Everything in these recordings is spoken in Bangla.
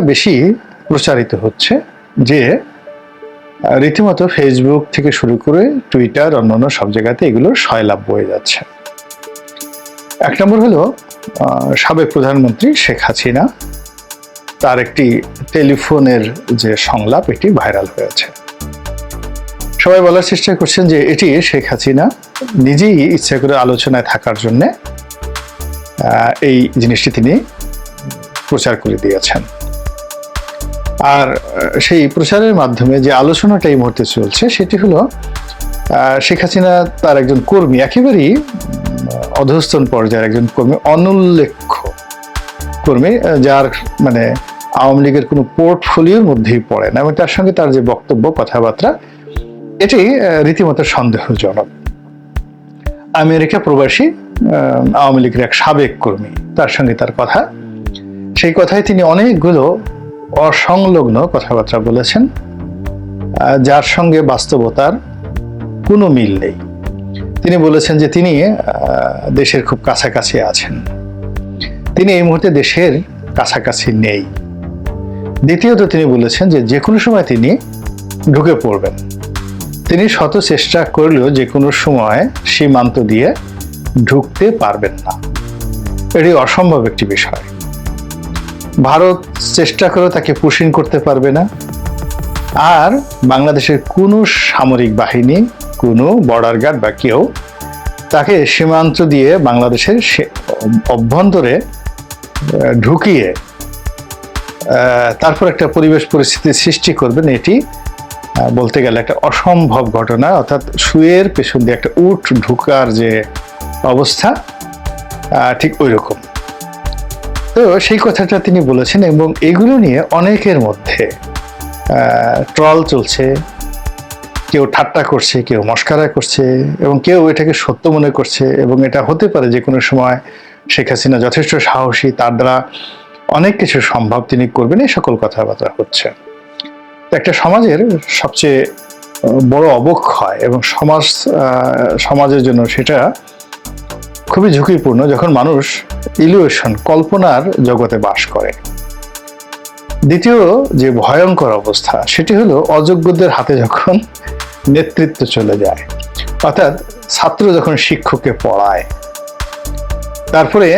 বেশি প্রচারিত হচ্ছে যে রীতিমতো ফেসবুক থেকে শুরু করে টুইটার অন্যান্য সব জায়গাতে এগুলো সয়লাভ বয়ে যাচ্ছে। এক নম্বর হলো সাবেক প্রধানমন্ত্রী শেখ হাসিনা, তার একটি টেলিফোনের যে সংলাপ, এটি ভাইরাল হয়েছে। সবাই বলার চেষ্টা করছেন যে, এটি শেখ হাসিনা নিজেই ইচ্ছা করে আলোচনায় থাকার জন্য এই জিনিসটি তিনি প্রচার করে দিয়েছেন। আর সেই প্রচারের মাধ্যমে যে আলোচনাটা এই মুহূর্তে চলছে, সেটি হলো শেখ হাসিনা তার একজন কর্মী, একেবারেই অধস্তন পর্যায়ের একজন কর্মী, অনুল্লেখ্য কর্মী যার মানে আওয়ামী লীগের কোনো পোর্টফোলিওর মধ্যেই পড়ে না, এবং তার সঙ্গে তার যে বক্তব্য, কথাবার্তা, এটি রীতিমতো সন্দেহজনক। আমেরিকা প্রবাসী আওয়ামী লীগের এক সাবেক কর্মী, তার সঙ্গে তার কথা। সেই কথায় তিনি অনেকগুলো অসংলগ্ন কথাবার্তা বলেছেন যার সঙ্গে বাস্তবতার কোনো মিল নেই। তিনি বলেছেন যে তিনি দেশের খুব কাছাকাছি আছেন। তিনি এই মুহূর্তে দেশের কাছাকাছি নেই। দ্বিতীয়ত তিনি বলেছেন যে যে কোনো সময় তিনি ঢুকে পড়বেন। তিনি শত চেষ্টা করলেও যে কোনো সময় সীমান্ত দিয়ে ঢুকতে পারবেন না। এটি অসম্ভব একটি বিষয়। ভারত চেষ্টা করে তাকে পুশিং করতে পারবে না। আর বাংলাদেশের কোনো সামরিক বাহিনী, কোনো বর্ডার গার্ড বা কেউ তাকে সীমান্ত দিয়ে বাংলাদেশের অভ্যন্তরে ঢুকিয়ে তারপর একটা পরিবেশ পরিস্থিতি সৃষ্টি করবেন। এটি বলতে গেলে একটা অসম্ভব ঘটনা। অর্থাৎ শুয়ের পেছন দিয়ে একটা উট ঢুকার যে অবস্থা ঠিক ওই রকম তো সেই কথাটা তিনি বলেছেন এবং এগুলো নিয়ে অনেকের মধ্যে ট্রল চলছে। কেউ ঠাট্টা করছে, কেউ মস্কারা করছে এবং কেউ এটাকে সত্য মনে করছে এবং এটা হতে পারে যে কোনো সময় শেখ হাসিনা যথেষ্ট সাহসী, তার দ্বারা অনেক কিছু সম্ভব তিনি করবেন, এই সকল কথাবার্তা হচ্ছে। একটা সমাজের সবচেয়ে বড় অবক্ষয় এবং সমাজ সমাজের জন্য সেটা খুবই ঝুঁকিপূর্ণ যখন মানুষ ইলিউশন কল্পনার জগতে বাস করে। দ্বিতীয় যে ভয়ঙ্কর অবস্থা, সেটি হলো অযোগ্যদের হাতে যখন নেতৃত্ব চলে যায়, অর্থাৎ ছাত্র যখন শিক্ষককে পড়ায়, তারপরে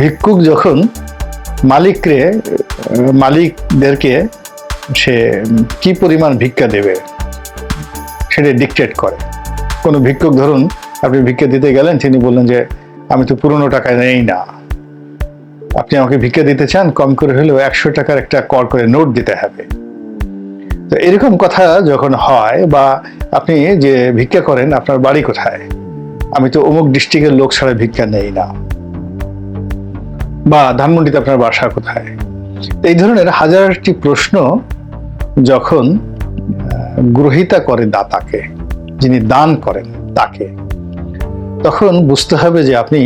ভিক্ষুক যখন মালিকরে, মালিকদেরকে সে কি পরিমাণ ভিক্ষা দেবে, সেটা ডিকটেট করে। কোনো ভিক্ষুক ধরুন, আপনি ভিক্ষা দিতে গেলেন, তিনি বললেন যে আমি তো পুরনো টাকায় নেই না। আপনি আমাকে ভিক্ষা দিতে চান, কম করে হলেও একশো টাকার একটা কর করে নোট দিতে হবে। তো এরকম কথা যখন হয় বা আপনি যে ভিক্ষা করেন, আপনার বাড়ি কোথায়? আমি তো অমুক ডিস্ট্রিক্টের লোক ছাড়া ভিক্ষা নেই না। বা ধানমন্ডিতে আপনার বাসা কোথায়? এই ধরনের হাজারটি প্রশ্ন যখন গ্রহিতা করে দাতাকে, যিনি দান করেন তাকে তখন বুঝতে হবে যে আপনি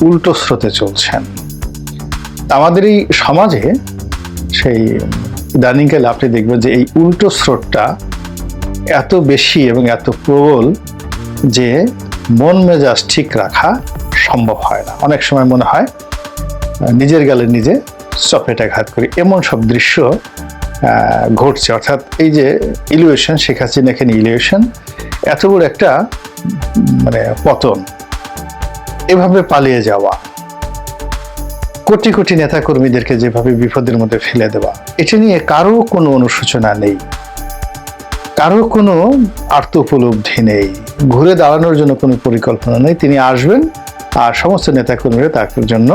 উল্টো স্রোতে চলছেন। আমাদের এই সমাজে সেই ইদানিংকালে আপনি দেখবেন যে এই উল্টো স্রোতটা এত বেশি এবং এত প্রবল যে মন মেজাজ ঠিক রাখা সম্ভব হয় না। অনেক সময় মনে হয় নিজের গালে নিজে চপেটাঘাত করি। এমন সব দৃশ্য ঘটছে। অর্থাৎ এই যে ইলিউশন শেখ হাসিনা এখানে ইলিউশন এত বড় একটা মানে পতন। এভাবে পালিয়ে যাওয়া। কোটি কোটি নেতা কর্মীদেরকে যেভাবে বিপদের মধ্যে ফেলে দেওয়া, এটা নিয়ে কারও কোনো অনুশোচনা নেই। কারও কোনো আর্ত উপলব্ধি নেই। ঘুরে দাঁড়ানোর জন্য কোনো পরিকল্পনা নেই। তিনি আসবেন আর সমস্ত নেতাকর্মীরা তার জন্য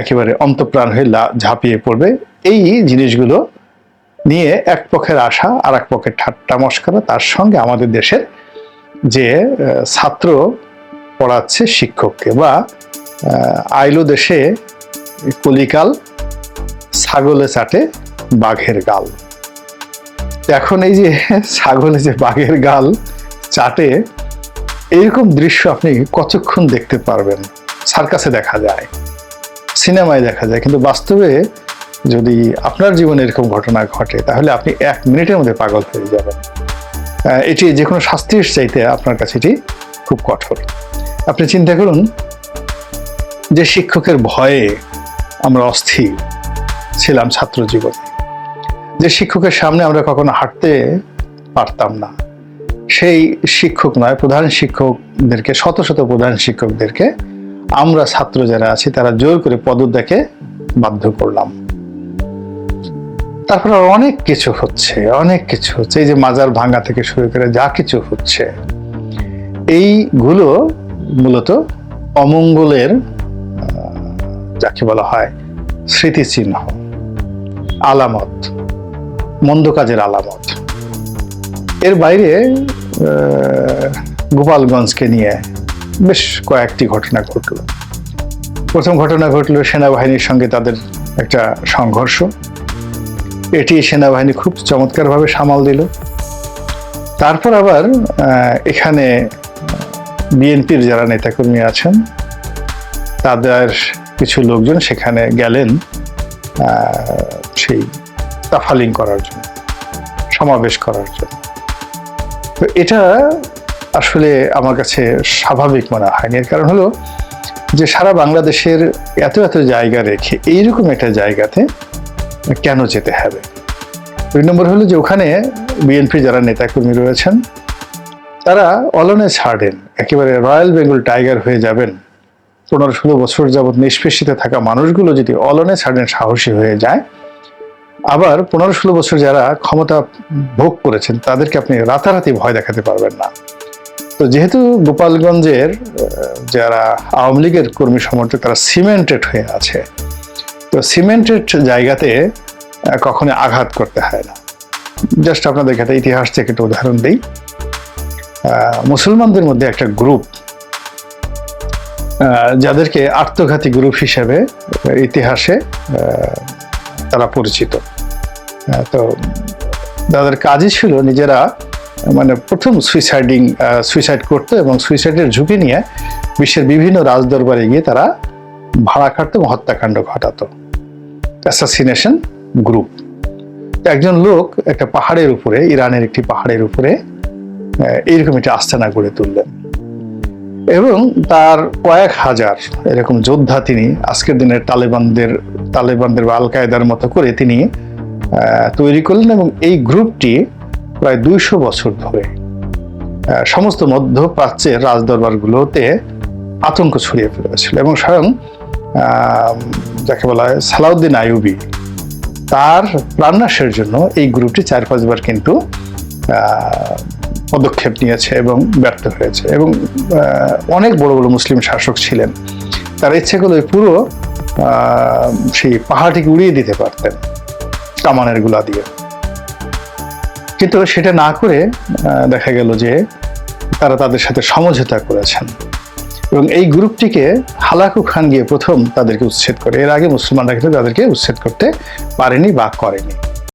একেবারে অন্তপ্রাণ হয়ে ঝাঁপিয়ে পড়বে। এই জিনিসগুলো নিয়ে এক পক্ষের আশা আর এক পক্ষের ঠাট্টা মস্করা তার সঙ্গে আমাদের দেশের যে ছাত্র পড়াচ্ছে শিক্ষককে বা আইলো দেশে কলিকাল ছাগলে চাটে বাঘের গাল। এখন এই যে ছাগলে যে বাঘের গাল চাটে, এইরকম দৃশ্য আপনি কতক্ষণ দেখতে পারবেন? সার্কাসে দেখা যায়, সিনেমায় দেখা যায়, কিন্তু বাস্তবে যদি আপনার জীবনে এরকম ঘটনা ঘটে, তাহলে আপনি এক মিনিটের মধ্যে পাগল হয়ে যাবেন। এটি যে কোনো শাস্তির চাইতে আপনার কাছে এটি খুব কঠোর। আপনি চিন্তা করুন, যে শিক্ষকের ভয়ে আমরা অস্থির ছিলাম ছাত্র জীবনে যে শিক্ষকের সামনে আমরা কখনো হাঁটতে পারতাম না। সেই শিক্ষক নয়, প্রধান শিক্ষকদেরকে, শত শত প্রধান শিক্ষকদেরকে আমরা ছাত্র যারা আছি, তারা জোর করে পদত্যাগে বাধ্য করলাম। তারপরে অনেক কিছু হচ্ছে, অনেক কিছু হচ্ছে। এই যে মাজার ভাঙা থেকে শুরু করে যা কিছু হচ্ছে, এইগুলো মূলত অমঙ্গলের যাকে বলা হয় স্মৃতিচিহ্ন, আলামত, মন্দ কাজের আলামত। এর বাইরে গোপালগঞ্জকে নিয়ে বেশ কয়েকটি ঘটনা ঘটল। প্রথম ঘটনা ঘটল সেনাবাহিনীর সঙ্গে তাদের একটা সংঘর্ষ। এটি সেনাবাহিনী খুব চমৎকারভাবে সামাল দিল। তারপর আবার এখানে বিএনপির যারা নেতাকর্মী আছেন, তাদের কিছু লোকজন সেখানে গেলেন সেই তাফালিং করার জন্য, সমাবেশ করার জন্য। তো এটা আসলে আমার কাছে স্বাভাবিক মনে হয়নি। এর কারণ হলো যে সারা বাংলাদেশের এত এত জায়গা রেখে, এইরকম একটা জায়গাতে কেন যেতে হবে? দুই নম্বর হলো যে ওখানে বিএনপি যারা নেতাকর্মী রয়েছেন, তারা অলনে ছাড়েন, একেবারে রয়্যাল বেঙ্গল টাইগার হয়ে যাবেন। পনেরো ষোলো বছর যাবৎ নিষ্পেষিতে থাকা মানুষগুলো যদি অলনে ছাড়েন, সাহসী হয়ে যায়। আবার পনেরো ষোলো বছর যারা ক্ষমতা ভোগ করেছেন, তাদেরকে আপনি রাতারাতি ভয় দেখাতে পারবেন না। তো যেহেতু গোপালগঞ্জের যারা আওয়ামী লীগের কর্মী সমর্থক, তারা সিমেন্টেড হয়ে আছে তো সিমেন্টেড জায়গাতে কখনো আঘাত করতে হয় না। জাস্ট আপনাদের একটা ইতিহাস থেকে একটা উদাহরণ দিই। মুসলমানদের মধ্যে একটা গ্রুপ যাদেরকে আত্মঘাতী গ্রুপ হিসেবে ইতিহাসে তারা পরিচিত। তো তাদের কাজই ছিল নিজেরা মানে প্রথম সুইসাইডিং সুইসাইড করতো এবং সুইসাইডের ঝুঁকি নিয়ে বিশ্বের বিভিন্ন রাজদরবারে গিয়ে তারা ভাড়া খাটতো হত্যাকাণ্ড ঘটাতো। অ্যাসাসিনেশন গ্রুপ একজন লোক একটা পাহাড়ের উপরে, ইরানের একটি পাহাড়ের উপরে এইরকম একটা আস্তানা গড়ে তুললেন। এবং তার কয়েক হাজার এরকম যোদ্ধা তিনি, আজকের দিনের তালেবানদের তালেবানদের বা আল কায়দার মতো করে তিনি তৈরি করলেন এবং এই গ্রুপটি প্রায় দুইশো বছর ধরে সমস্ত মধ্যপ্রাচ্যের রাজদরবারগুলোতে আতঙ্ক ছড়িয়ে ফেলেছিল এবং স্বয়ং যাকে বলা হয় সালাউদ্দিন আইয়ুবি, তার প্রাণনাশের জন্য এই গ্রুপটি চার পাঁচবার কিন্তু পদক্ষেপ নিয়েছে এবং ব্যর্থ হয়েছে এবং অনেক বড় বড় মুসলিম শাসক ছিলেন। তার ইচ্ছে করলে পুরো সেই পাহাড়টিকে উড়িয়ে দিতে পারতেন, কামানেরগুলা দিয়ে। কিন্তু সেটা না করে দেখা গেল যে তারা তাদের সাথে সমঝোতা করেছেন। এবং এই গ্রুপটিকে হালাকু খান গিয়ে প্রথম তাদেরকে উচ্ছেদ করে। এর আগে মুসলমানরা কিন্তু তাদেরকে উচ্ছেদ করতে পারেনি বা করেনি।